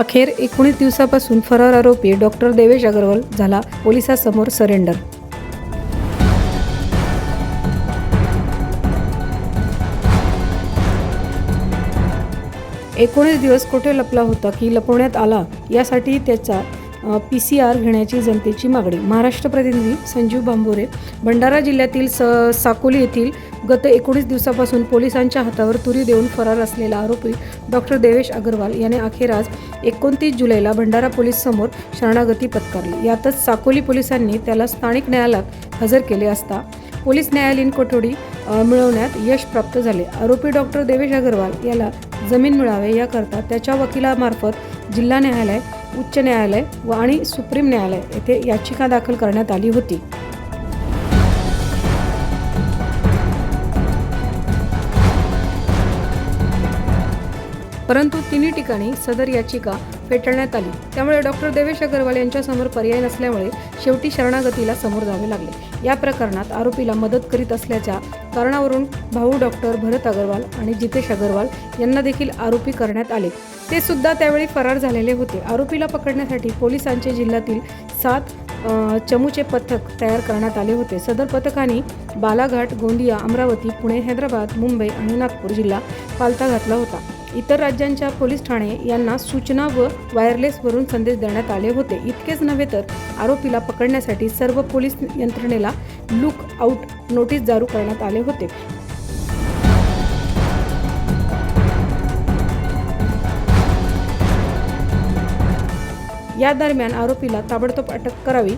अखेर एकोणीस दिवसापासून फरार आरोपी डॉक्टर देवेश अग्रवाल झाला पोलिसांसमोर सरेंडर. एकोणीस दिवस कुठे लपला होता की लपवण्यात आला यासाठी त्याचा पी सी आर घेण्याची जनतेची मागणी. महाराष्ट्र प्रतिनिधी संजीव बांबोरे भंडारा जिल्ह्यातील स साकोली येथील गत एकोणीस दिवसापासून पोलिसांच्या हातावर तुरी देऊन फरार असलेला आरोपी डॉक्टर देवेश अग्रवाल याने अखेर आज एकोणतीस जुलैला भंडारा पोलीस समोर शरणागती पत्करली. यातच साकोली पोलिसांनी त्याला स्थानिक न्यायालयात हजर केले असता पोलीस न्यायालयीन कोठडी मिळवण्यात यश प्राप्त झाले. आरोपी डॉक्टर देवेश अग्रवाल याला जमीन मिळावे याकरता त्याच्या वकिलामार्फत जिल्हा न्यायालय उच्च न्यायालय व आणि सुप्रीम न्यायालय येथे याचिका दाखल करण्यात आली होती. परंतु तिन्ही ठिकाणी सदर याचिका फेटाळण्यात आली. त्यामुळे डॉक्टर देवेश अग्रवाल यांच्यासमोर पर्याय नसल्यामुळे शेवटी शरणागतीला समोर जावे लागले. या प्रकरणात आरोपीला मदत करीत असल्याच्या कारणावरून भाऊ डॉक्टर भरत अग्रवाल आणि जितेश अग्रवाल यांना देखील आरोपी करण्यात आले. ते सुद्धा त्यावेळी फरार झालेले होते. आरोपीला पकडण्यासाठी पोलिसांचे जिल्ह्यातील सात चमूचे पथक तयार करण्यात आले होते. सदर पथकाने बालाघाट गोंदिया अमरावती पुणे हैदराबाद मुंबई आणि नागपूर जिल्हा पालथा घातला होता. इतर राज्यांच्या पोलीस ठाणे यांना सूचना व वायरलेसवरून संदेश देण्यात आले होते. इतकेच नव्हे तर आरोपीला पकडण्यासाठी सर्व पोलीस यंत्रणेला लुक आउट नोटीस जारी करण्यात आले होते. या दरम्यान आरोपीला ताबडतोब अटक करावी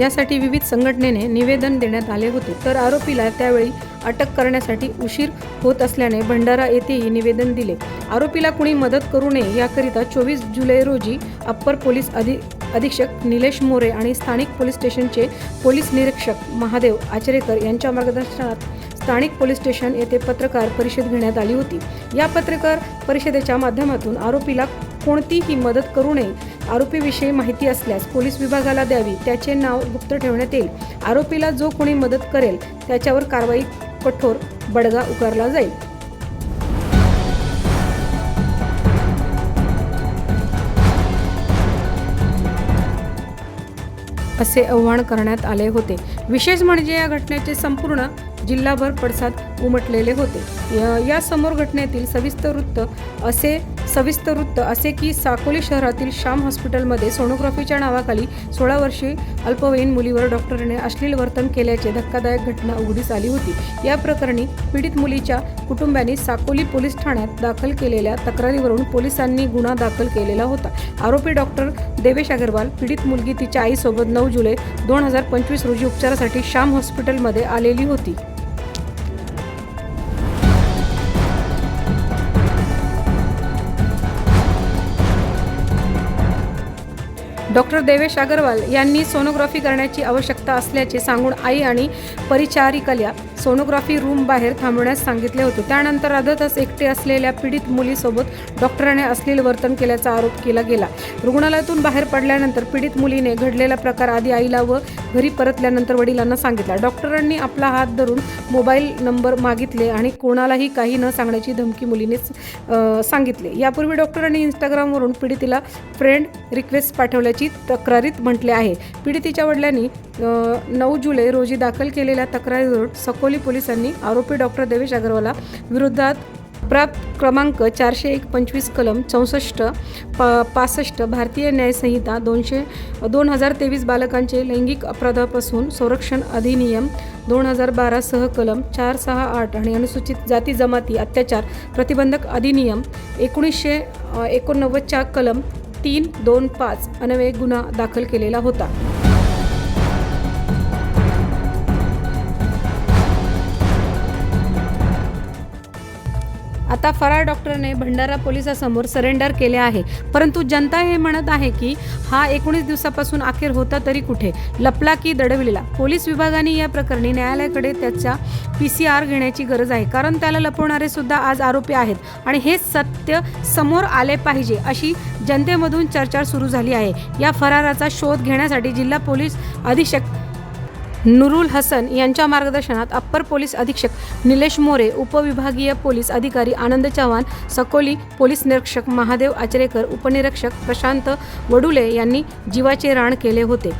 यासाठी विविध संघटनेने निवेदन देण्यात आले होते. तर आरोपीला त्यावेळी अटक करण्यासाठी उशीर होत असल्याने भंडारा येथेही निवेदन दिले. आरोपीला कुणी मदत करू नये याकरिता चोवीस जुलै रोजी अप्पर पोलीस अधि अधीक्षक निलेश मोरे आणि स्थानिक पोलीस स्टेशनचे पोलीस निरीक्षक महादेव आचरेकर यांच्या मार्गदर्शनात स्थानिक पोलीस स्टेशन येथे पत्रकार परिषद घेण्यात आली होती. या पत्रकार परिषदेच्या माध्यमातून आरोपीला कोणतीही मदत करू नये आरोपीविषयी माहिती असल्यास पोलीस विभागाला द्यावी त्याचे नाव गुप्त ठेवण्यात येईल. आरोपीला जो कोणी मदत करेल त्याच्यावर कारवाई कठोर बडगा उगारला जाईल. असे आव्हान करण्यात आले होते. विशेष म्हणजे या घटनेचे संपूर्ण जिल्हाभर पडसाद उमटलेले होते. या- समोर घटनेतील सविस्तर वृत्त असे सविस्तर वृत्त असे की साकोली शहरातील श्याम हॉस्पिटलमध्ये सोनोग्राफीच्या नावाखाली सोळा वर्षी अल्पवयीन मुलीवर डॉक्टरने अश्लील वर्तन केल्याचे धक्कादायक घटना उघडीस आली होती. या प्रकरणी पीडित मुलीच्या कुटुंबाने साकोली पोलीस ठाण्यात दाखल केलेल्या तक्रारीवरून पोलिसांनी गुन्हा दाखल केलेला होता. आरोपी डॉक्टर देवेश अग्रवाल पीडित मुलगी तिच्या आईसोबत नऊ जुलै दोन हजार पंचवीस रोजी उपचारासाठी श्याम हॉस्पिटलमध्ये आलेली होती. डॉक्टर देवेश अग्रवाल यांनी सोनोग्राफी करण्याची आवश्यकता असल्याचे सांगून आई आणि परिचारिकाला सोनोग्राफी रूम बाहेर थांबवण्यास सांगितले होते. त्यानंतर अर्धतास एकटे असलेल्या पीडित मुलीसोबत डॉक्टराने अश्लील वर्तन केल्याचा आरोप केला गेला. रुग्णालयातून बाहेर पडल्यानंतर पीडित मुलीने घडलेला प्रकार आधी आईला व घरी परतल्यानंतर वडिलांना सांगितला. डॉक्टरांनी आपला हात धरून मोबाईल नंबर मागितले आणि कोणालाही काही न सांगण्याची धमकी मुलीने सांगितले. यापूर्वी डॉक्टरांनी इंस्टाग्रामवरून पीडितीला फ्रेंड रिक्वेस्ट पाठवल्याची तक्रारीत म्हटले आहे. पीडितीच्या वडिलांनी नऊ जुलै रोजी दाखल केलेल्या तक्रारीवरून सकोली पोलिसांनी आरोपी डॉक्टर देवेश अग्रवाला विरोधात प्राप्त क्रमांक चारशे एक पंचवीस कलम चौसष्ट पा पासष्ट भारतीय न्यायसंहिता दोनशे दोन हजार तेवीस बालकांचे लैंगिक अपराधापासून संरक्षण अधिनियम दोन हजार बारासह कलम चार सहा आठ आणि अनुसूचित जाती जमाती अत्याचार प्रतिबंधक अधिनियम एकोणीसशे एकोणनव्वदच्या कलम तीन दोन पाच अन्वये गुन्हा दाखल केलेला होता. आता फरार डॉक्टरने भंडारा पोलिसासमोर सरेंडर केले आहे. परंतु जनता हे म्हणत आहे की हा एकोणीस दिवसापासून अखेर होता तरी कुठे? लपला की दडविलेला. पोलीस विभागाने या प्रकरणी न्यायालयाकडे त्याच्या पी सी आर घेण्याची गरज आहे. कारण त्याला लपवणारे सुद्धा आज आरोपी आहेत. आणि हे सत्य समोर आले पाहिजे अशी जनतेमधून चर्चा सुरू झाली आहे. या फराराचा शोध घेण्यासाठी जिल्हा पोलीस अधीक्षक नुरुल हसन यांच्या मार्गदर्शनात अप्पर पोलीस अधीक्षक निलेश मोरे उपविभागीय पोलीस अधिकारी आनंद चव्हाण सकोली पोलीस निरीक्षक महादेव आचरेकर उपनिरीक्षक प्रशांत वडुले यांनी जीवाचे रान केले होते.